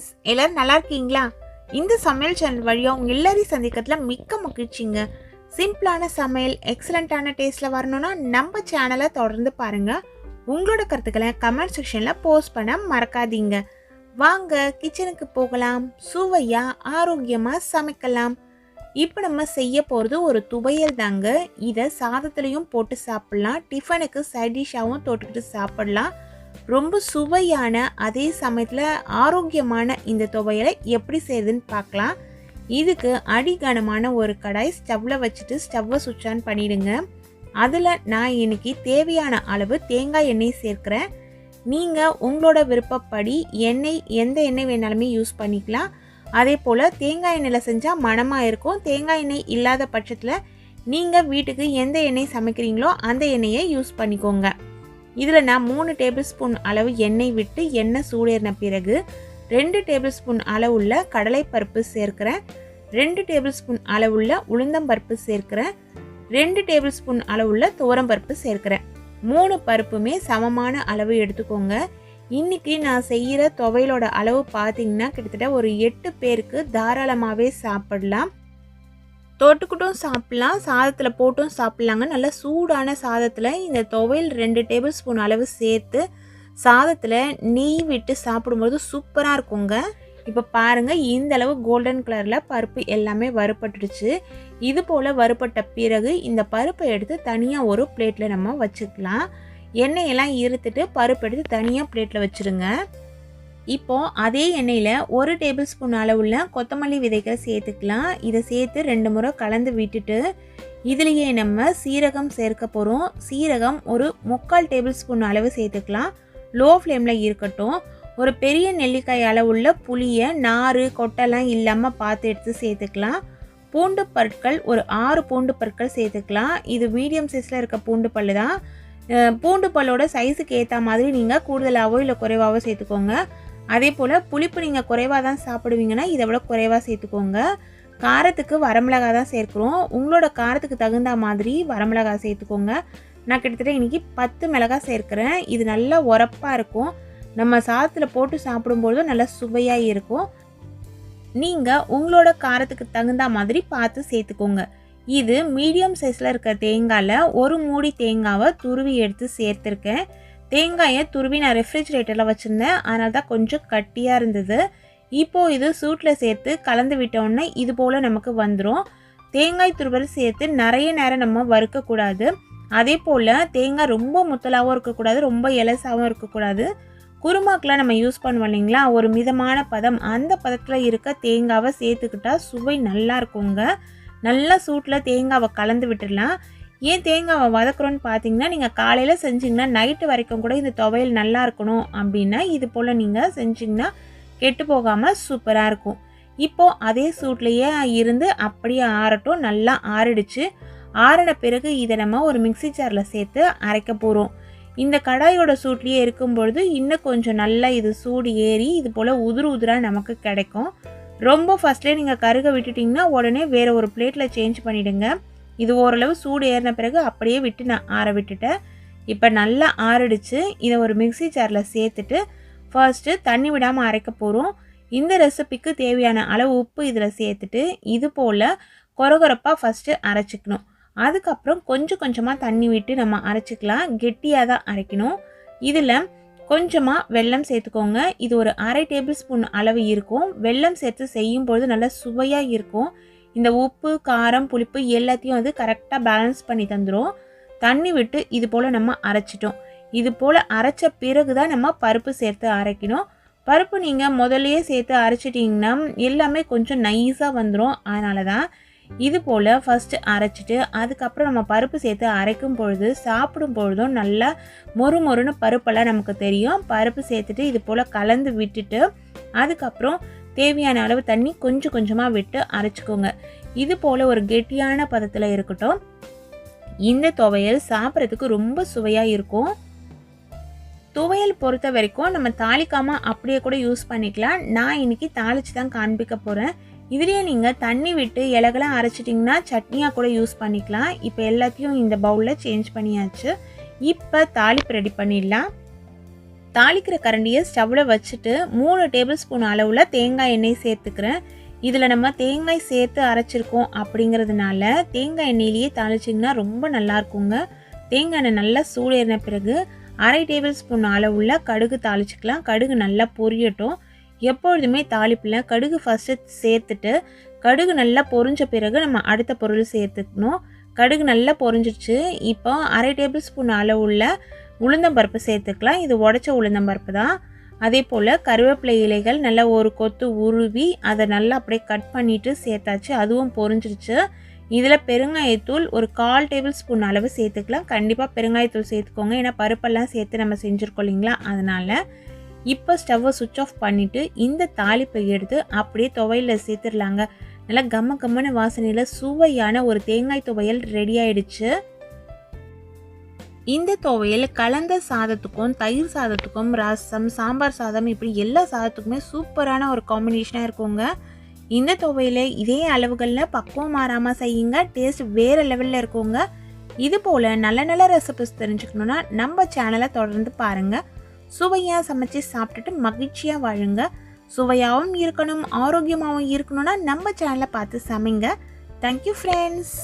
Friends எல்லோரும் நல்லா இருக்கீங்களா? இந்த சமையல் சேனல் வழியாக உங்கள் எல்லாரையும் சந்திக்கிறதுல மிக்க மகிழ்ச்சிங்க. சிம்பிளான சமையல் எக்ஸலண்ட்டான டேஸ்ட்டில் வரணும்னா நம்ம சேனலை தொடர்ந்து பாருங்கள் உங்களோட கருத்துக்களை கமெண்ட் செக்ஷனில் போஸ்ட் பண்ண மறக்காதீங்க. வாங்க கிச்சனுக்கு போகலாம். சுவையாக ஆரோக்கியமாக சமைக்கலாம். இப்போ நம்ம செய்ய போகிறது ஒரு துவையல் தாங்க. இதை சாதத்துலேயும் போட்டு சாப்பிட்லாம். டிஃபனுக்கு சைட் டிஷ்ஷாகவும் தொட்டுக்கிட்டு சாப்பிட்லாம். ரொம்ப சுவையான அதே சமயத்தில் ஆரோக்கியமான இந்த துவையலை எப்படி செய்யுதுன்னு பார்க்கலாம். இதுக்கு அடிகனமான ஒரு கடாய் ஸ்டவ்வில் வச்சுட்டு ஸ்டவ்வை சுவிட்ச் ஆன் பண்ணிடுங்க. அதில் நான் இன்றைக்கி தேவையான அளவு தேங்காய் எண்ணெய் சேர்க்குறேன். நீங்கள் உங்களோட விருப்பப்படி எண்ணெய் எந்த எண்ணெய் வேணாலுமே யூஸ் பண்ணிக்கலாம். அதே போல் தேங்காய் எண்ணெயில் செஞ்சால் மணமாக இருக்கும். தேங்காய் எண்ணெய் இல்லாத பட்சத்தில் நீங்கள் வீட்டுக்கு எந்த எண்ணெய் சமைக்கிறீங்களோ அந்த எண்ணெயை யூஸ் பண்ணிக்கோங்க. இதில் நான் மூணு டேபிள் ஸ்பூன் அளவு எண்ணெய் விட்டு எண்ணெய் சூடேறின பிறகு ரெண்டு டேபிள் ஸ்பூன் அளவுள்ள கடலைப்பருப்பு சேர்க்கிறேன். ரெண்டு டேபிள் ஸ்பூன் அளவுள்ள உளுந்தம்பருப்பு சேர்க்கிறேன். ரெண்டு டேபிள் ஸ்பூன் அளவுள்ள துவரம்பருப்பு சேர்க்கிறேன். மூணு பருப்புமே சமமான அளவு எடுத்துக்கோங்க. இன்றைக்கி நான் செய்கிற துவையலோட அளவு பார்த்தீங்கன்னா கிட்டத்தட்ட ஒரு எட்டு பேருக்கு தாராளமாகவே சாப்பிடலாம். தொட்டுக்கிட்டும் சாப்பிட்லாம் சாதத்தில் போட்டும் சாப்பிட்லாங்க. நல்லா சூடான சாதத்தில் இந்த துவையல் ரெண்டு டேபிள் ஸ்பூன் அளவு சேர்த்து சாதத்தில் நெய் விட்டு சாப்பிடும்போது சூப்பராக இருக்குங்க. இப்போ பாருங்கள் இந்த அளவு கோல்டன் கலரில் பருப்பு எல்லாமே வறுபட்டுடுச்சு. இது போல் வறுபட்ட பிறகு இந்த பருப்பை எடுத்து தனியாக ஒரு பிளேட்டில் நம்ம வச்சுக்கலாம். எண்ணெயெல்லாம் இருத்துட்டு பருப்பு எடுத்து தனியாக பிளேட்டில் வச்சுருங்க. இப்போ அதே எண்ணெயில் ஒரு டேபிள் ஸ்பூன் அளவுள்ள கொத்தமல்லி விதைகள் சேர்த்துக்கலாம். இதை சேர்த்து ரெண்டு முறை கலந்து விட்டுட்டு இதுலேயே நம்ம சீரகம் சேர்க்க போகிறோம் சீரகம் ஒரு முக்கால் டேபிள் ஸ்பூன் அளவு சேர்த்துக்கலாம். லோ ஃப்ளேமில் இருக்கட்டும். ஒரு பெரிய நெல்லிக்காய் அளவுள்ள புளியை நார் கொட்டெல்லாம் இல்லாமல் பார்த்து எடுத்து சேர்த்துக்கலாம். பூண்டு பற்கள் ஒரு ஆறு பூண்டு பற்கள் சேர்த்துக்கலாம். இது மீடியம் சைஸில் இருக்க பூண்டு பல்லு தான். பூண்டு பல்லோட சைஸுக்கு ஏற்ற மாதிரி நீங்கள் கூடுதலாகவோ இல்லை குறைவாகவோ சேர்த்துக்கோங்க. அதே போல் புளிப்பு நீங்கள் குறைவாக தான் சாப்பிடுவீங்கன்னா இதை விட குறைவாக சேர்த்துக்கோங்க. காரத்துக்கு வரமிளகாய் தான் சேர்க்குறோம். உங்களோட காரத்துக்கு தகுந்த மாதிரி வரமிளகாய் சேர்த்துக்கோங்க. நான் கிட்டத்தட்ட இன்றைக்கி பத்து மிளகாய் சேர்க்குறேன். இது நல்லா உரப்பாக இருக்கும். நம்ம சாதத்தில் போட்டு சாப்பிடும்போதும் நல்லா சுவையாக இருக்கும். நீங்கள் உங்களோட காரத்துக்கு தகுந்த மாதிரி பார்த்து சேர்த்துக்கோங்க. இது மீடியம் சைஸில் இருக்க தேங்காயில் ஒரு மூடி தேங்காவை துருவி எடுத்து சேர்த்துருக்கேன். தேங்காயை துருவி நான் ரெஃப்ரிஜிரேட்டரில் வச்சுருந்தேன். அதனால தான் கொஞ்சம் கட்டியாக இருந்தது. இப்போது இது சூட்டில் சேர்த்து கலந்து விட்டோன்னே இது போல் நமக்கு வந்துடும் தேங்காய் துருவல் சேர்த்து நிறைய நேரம் நம்ம வறுக்கக்கூடாது. அதே போல் தேங்காய் ரொம்ப முத்தலாகவும் இருக்கக்கூடாது ரொம்ப இலசாகவும் இருக்கக்கூடாது. குருமாக்கெலாம் நம்ம யூஸ் பண்ணுவோம் இல்லைங்களா? ஒரு மிதமான பதம். அந்த பதத்தில் இருக்க தேங்காவை சேர்த்துக்கிட்டா சுவை நல்லா இருக்குங்க. நல்லா சூட்டில் தேங்காவை கலந்து விட்டுடலாம். ஏன் தேங்காவை வதக்குறோன்னு பார்த்தீங்கன்னா நீங்கள் காலையில் செஞ்சிங்கன்னா நைட்டு வரைக்கும் கூட இந்த துவையல் நல்லா இருக்கணும் அப்படின்னா இது போல் நீங்கள் செஞ்சிங்கன்னா கெட்டு போகாமல் சூப்பராக இருக்கும். இப்போது அதே சூட்லேயே இருந்து அப்படியே ஆறட்டும் நல்லா ஆறிடுச்சு. ஆறின பிறகு இதை நம்ம ஒரு மிக்சி ஜாரில் சேர்த்து அரைக்க போகிறோம் இந்த கடாயோட சூட்லேயே இருக்கும் பொழுது இன்னும் கொஞ்சம் நல்லா இது சூடு ஏறி இது போல் உதிரு உதிராக நமக்கு கிடைக்கும். ரொம்ப ஃபஸ்ட்லேயே நீங்கள் கருக விட்டுட்டிங்கன்னா உடனே வேறு ஒரு பிளேட்டில் சேஞ்ச் பண்ணிவிடுங்க இது ஓரளவு சூடு ஏறின பிறகு அப்படியே விட்டு நான் ஆற விட்டுட்டேன். இப்போ நல்லா ஆறிடுச்சு. இதை ஒரு மிக்சி ஜாரில் சேர்த்துட்டு ஃபர்ஸ்ட்டு தண்ணி விடாமல் அரைக்க போகிறோம் இந்த ரெசிபிக்கு தேவையான அளவு உப்பு இதில் சேர்த்துட்டு இது போல் கொரகொரப்பாக ஃபஸ்ட்டு அரைச்சிக்கணும். அதுக்கப்புறம் கொஞ்சம் கொஞ்சமாக தண்ணி விட்டு நம்ம அரைச்சிக்கலாம். கெட்டியாக தான் அரைக்கணும். இதில் கொஞ்சமாக வெல்லம் சேர்த்துக்கோங்க. இது ஒரு அரை டேபிள் ஸ்பூன் அளவு இருக்கும். வெல்லம் சேர்த்து செய்யும் பொழுது நல்லா சுவையாக இருக்கும். இந்த உப்பு காரம் புளிப்பு எல்லாத்தையும் வந்து கரெக்டாக பேலன்ஸ் பண்ணி தந்துடும் தண்ணி விட்டு இது போல் நம்ம அரைச்சிட்டோம். இது போல் அரைச்ச பிறகு தான் நம்ம பருப்பு சேர்த்து அரைக்கணும். பருப்பு நீங்கள் முதல்லையே சேர்த்து அரைச்சிட்டிங்கன்னா எல்லாமே கொஞ்சம் நைஸாக வந்துடும் அதனால தான் இது போல் ஃபஸ்ட்டு அரைச்சிட்டு அதுக்கப்புறம் நம்ம பருப்பு சேர்த்து அரைக்கும் பொழுது சாப்பிடும் பொழுதும் நல்லா மொறு மொறுன்னு பருப்பெல்லாம் நமக்கு தெரியும். பருப்பு சேர்த்துட்டு இது போல் கலந்து விட்டுட்டு அதுக்கப்புறம் தேவையான அளவு தண்ணி கொஞ்சம் கொஞ்சமாக விட்டு அரைச்சிக்கோங்க. இது போல் ஒரு கெட்டியான பதத்தில் இருக்கட்டும். இந்த துவையல் சாப்பிட்றதுக்கு ரொம்ப சுவையாக இருக்கும். துவையல் பொறுத்த வரைக்கும் நம்ம தாளிக்காமல் அப்படியே கூட யூஸ் பண்ணிக்கலாம். நான் இன்னைக்கு தாளித்து தான் காண்பிக்க போகிறேன் இதுலேயே நீங்கள் தண்ணி விட்டு இலகெல்லாம் அரைச்சிட்டிங்கன்னா சட்னியாக கூட யூஸ் பண்ணிக்கலாம். இப்போ எல்லாத்தையும் இந்த பவுலில் சேஞ்ச் பண்ணியாச்சு. இப்போ தாளிப்பு ரெடி பண்ணிடலாம். தாளிக்கிற கரண்டியை ஸ்டவ்வில் வச்சுட்டு மூணு டேபிள் ஸ்பூன் அளவில் தேங்காய் எண்ணெய் சேர்த்துக்கிறேன். இதில் நம்ம தேங்காய் சேர்த்து அரைச்சிருக்கோம் அப்படிங்கிறதுனால தேங்காய் எண்ணெயிலேயே தாளிச்சிங்கன்னா ரொம்ப நல்லா இருக்குங்க. தேங்காய் எண்ணெய் நல்லா சூடேறின பிறகு அரை டேபிள் ஸ்பூன் அளவுள்ள கடுகு தாளிச்சிக்கலாம். கடுகு நல்லா பொரியட்டும். எப்பொழுதுமே தாளிப்பில் கடுகு ஃபஸ்ட்டு சேர்த்துட்டு கடுகு நல்லா பொரிஞ்ச பிறகு நம்ம அடுத்த பொருள் சேர்த்துக்கணும். கடுகு நல்லா பொரிஞ்சிடுச்சு இப்போ அரை டேபிள் ஸ்பூன் அளவுள்ள உளுந்தம்பருப்பு சேர்த்துக்கலாம். இது உடச்ச உளுந்தம்பருப்பு தான். அதே போல் கருவேப்பிலை இலைகள் நல்லா ஒரு கொத்து உருவி அதை நல்லா அப்படியே கட் பண்ணிவிட்டு சேர்த்தாச்சு. அதுவும் பொறிஞ்சிருச்சு இதில் பெருங்காயத்தூள் ஒரு கால் டேபிள் ஸ்பூன் அளவு சேர்த்துக்கலாம். கண்டிப்பாக பெருங்காயத்தூள் சேர்த்துக்கோங்க. ஏன்னா பருப்பெல்லாம் சேர்த்து நம்ம செஞ்சுருக்கோம் இல்லைங்களா? அதனால் இப்போ ஸ்டவ்வை சுவிட்ச் ஆஃப் பண்ணிவிட்டு இந்த தாளிப்பை எடுத்து அப்படியே துவையில் சேர்த்துடலாங்க. நல்லா கம்ம கம்மன வாசனையில் சுவையான ஒரு தேங்காய் துவையல் ரெடி ஆயிடுச்சு. இந்த துவையல் கலந்த சாதத்துக்கும் தயிர் சாதத்துக்கும் ரசம் சாம்பார் சாதம் இப்படி எல்லா சாதத்துக்குமே சூப்பரான ஒரு காம்பினேஷனாக இருக்குங்க. இந்த துவையில் இதே அளவுகளில் பக்குவம் மாறாமல் செய்யுங்க. டேஸ்ட் வேறு லெவலில் இருக்குங்க. இது போல் நல்ல நல்ல ரெசிபிஸ் தெரிஞ்சுக்கணுன்னா நம்ம சேனலை தொடர்ந்து பாருங்கள் சுவையாக சமைச்சு சாப்பிட்டுட்டு மகிழ்ச்சியாக வாழுங்க. சுவையாகவும் இருக்கணும் ஆரோக்கியமாகவும் இருக்கணும்னா நம்ம சேனலை பார்த்து சமைங்க. Thank you friends